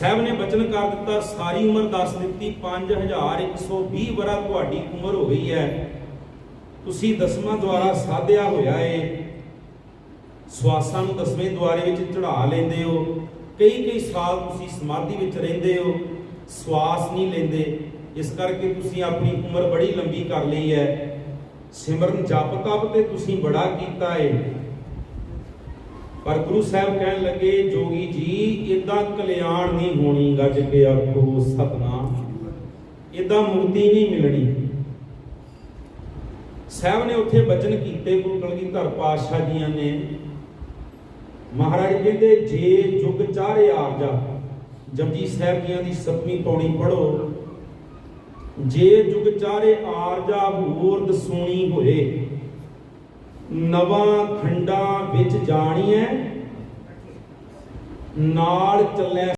ਸਾਹਿਬ ਨੇ ਬਚਨ ਕਰ ਦਿੱਤਾ, ਸਾਰੀ ਉਮਰ ਦੱਸ ਦਿੱਤੀ 5120 ਵਰਾ ਤੁਹਾਡੀ ਉਮਰ ਹੋ ਗਈ ਹੈ। ਤੁਸੀਂ ਦਸਵਾਂ ਦੁਆਰਾ ਸਾਧਿਆ ਹੋਇਆ ਏ। ਸਵਾਸਾਂ ਨੂੰ ਦਸਵੇਂ ਦੁਆਰੇ ਵਿੱਚ ਚੜਾ ਲੈਂਦੇ ਹੋ। ਕਈ ਕਈ ਸਾਲ ਤੁਸੀਂ ਸਮਾਧੀ ਵਿੱਚ ਰਹਿੰਦੇ ਹੋ, ਸਵਾਸ ਨਹੀਂ ਲੈਂਦੇ। ਇਸ ਕਰਕੇ ਤੁਸੀਂ ਆਪਣੀ ਉਮਰ ਬੜੀ ਲੰਬੀ ਕਰ ਲਈ ਹੈ। ਸਿਮਰਨ ਜਪ ਤਪ ਤੇ ਤੁਸੀਂ ਬੜਾ ਕੀਤਾ ਏ। ਪਰ ਗੁਰੂ ਸਾਹਿਬ ਕਹਿਣ ਲੱਗੇ, ਜੋਗੀ ਜੀ ਇਦਾਂ ਕਲਿਆਣ ਨਹੀਂ ਹੋਣੀ, ਗੱਜ ਕੇ ਆਖੋ, ਸਤਨਾਮ। ਇਦਾਂ ਮੁਕਤੀ ਨਹੀਂ ਮਿਲਣੀ। ਸਾਹਿਬ ਨੇ ਉੱਥੇ ਬਚਨ ਕੀਤੇ, ਗੁਰੂ ਕਲਗੀਧਰ ਪਾਤਸ਼ਾਹ ਜੀਆਂ ਨੇ। ਮਹਾਰਾਜ ਕਹਿੰਦੇ, ਜੇ ਜੁਗ ਚਾਰੇ ਆਰਜਾ ਜਪਜੀ ਸਾਹਿਬ ਜੀਆਂ ਦੀ ਸਤਵੀਂ ਪੌੜੀ ਪੜੋ ਜੇ ਜੁਗ ਚਾਰੇ ਆਰਜਾ ਹੋਰ ਦਸੂਣੀ ਹੋਏ। ਨਵਾਂ ਖੰਡਾਂ ਵਿੱਚ ਜਾਣੀ ਹੈ। ਨਾਲ ਚੱਲੇ